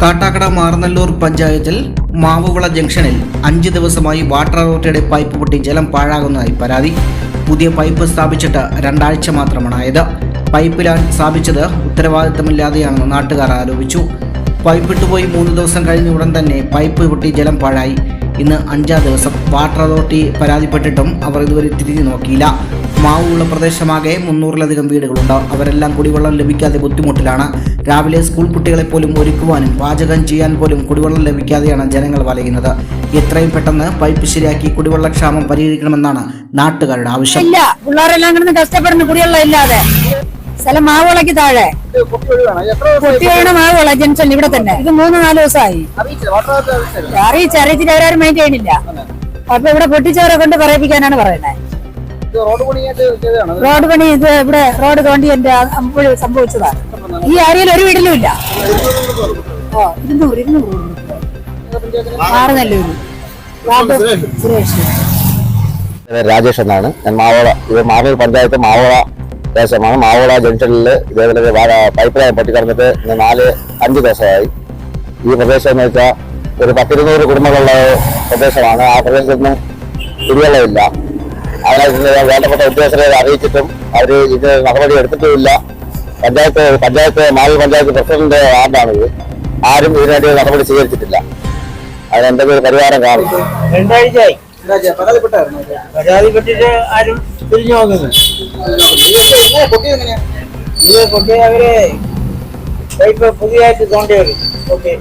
കാട്ടാക്കട മാറനല്ലൂർ പഞ്ചായത്തിൽ മാവുവിള ജംഗ്ഷനിൽ അഞ്ച് ദിവസമായി വാട്ടർ അതോറിറ്റിയുടെ പൈപ്പ് പൊട്ടി ജലം പാഴാകുന്നതായി പരാതി. പുതിയ പൈപ്പ് സ്ഥാപിച്ചിട്ട് രണ്ടാഴ്ച മാത്രമാണായത്. പൈപ്പ് സ്ഥാപിച്ചത് ഉത്തരവാദിത്തമില്ലാതെയാണെന്ന് നാട്ടുകാർ ആരോപിച്ചു. പൈപ്പിട്ടുപോയി മൂന്ന് ദിവസം കഴിഞ്ഞ ഉടൻ തന്നെ പൈപ്പ് പൊട്ടി ജലം പാഴായി. ഇന്ന് അഞ്ചാം ദിവസം വാട്ടർ അതോറിറ്റി പരാതിപ്പെട്ടിട്ടും അവർ ഇതുവരെ തിരിഞ്ഞു നോക്കിയില്ല. മാവുള്ള പ്രദേശമാകെ മുന്നൂറിലധികം വീടുകളുണ്ട്. അവരെല്ലാം കുടിവെള്ളം ലഭിക്കാതെ ബുദ്ധിമുട്ടിലാണ്. രാവിലെ സ്കൂൾ കുട്ടികളെ പോലും ഒരുക്കുവാനും പാചകം ചെയ്യാൻ പോലും കുടിവെള്ളം ലഭിക്കാതെയാണ് ജനങ്ങൾ വലയുന്നത്. എത്രയും പെട്ടെന്ന് പൈപ്പ് ശരിയാക്കി കുടിവെള്ളക്ഷാമം പരിഹരിക്കണമെന്നാണ് നാട്ടുകാരുടെ ആവശ്യം. ഇല്ല ഇല്ലാതെ. സ്ഥലം മാവുളയ്ക്ക് താഴെ. വീണ മാവുള ജംഗ്ഷൻ ഇവിടെ തന്നെ. ഇത് മൂന്ന് നാല് ദിവസമായി. അറിയിച്ചു അറിയിച്ചിട്ട് അവരാരും മൈൻഡ് ചെയ്യണില്ല അപ്പൊ ഇവിടെ പൊട്ടിച്ചവരെ കൊണ്ട് പറയിപ്പിക്കാനാണ് പറയുന്നത് റോഡ് പണി ഇത് ഇവിടെ റോഡ് തോണ്ടി എന്റെ സംഭവിച്ചതാ സംഭവിച്ചതാണ്. ഈ ഏരിയയിൽ ഒരു വീട്ടിലും ഇല്ല. ഓ ഇരുന്നൂറ് ഇരുന്നൂറ് മാറുന്നല്ലൂര് വാർഡ് സുരേഷ്. പേര് രാജേഷ് എന്നാണ്. ഞാൻ മാവോള ഇത് മാവൂർ പഞ്ചായത്ത് മാവോള ദേശമാണ് മാവോള ജംഗ്ഷനിൽ ഇതേപോലെ പൈപ്പ് ലൈൻ പൊട്ടിക്കിടന്നിട്ട് ഇന്ന് നാല് അഞ്ച് ദിവസമായി. ഈ പ്രദേശം എന്ന് വെച്ചാൽ ഒരു പത്തിരുന്നൂറ് കുടുംബങ്ങളുള്ള പ്രദേശമാണ്. ആ പ്രദേശത്തൊന്നും കുടിവെള്ളമില്ല. അതിനകത്ത് വേണ്ടപ്പെട്ട ഉദ്യോഗസ്ഥരെ അറിയിച്ചിട്ടും അവർ ഇത് നടപടി എടുത്തിട്ടുമില്ല. പഞ്ചായത്ത് പഞ്ചായത്ത് മാവി പഞ്ചായത്ത് പ്രസിഡന്റ് വാർഡാണിത്. ആരും ഇതിനുവേണ്ടി നടപടി സ്വീകരിച്ചിട്ടില്ല. അതിനെന്തെങ്കിലും പരിഹാരം കാണും. രണ്ടാഴ്ചയായി. പരാതിപ്പെട്ടിട്ട് ആരും തിരിഞ്ഞു പോകുന്നത് ഇത് പൊട്ടി അവർ പൈപ്പ് പുതിയതായിട്ട് തോണ്ടി വരും ഓക്കെ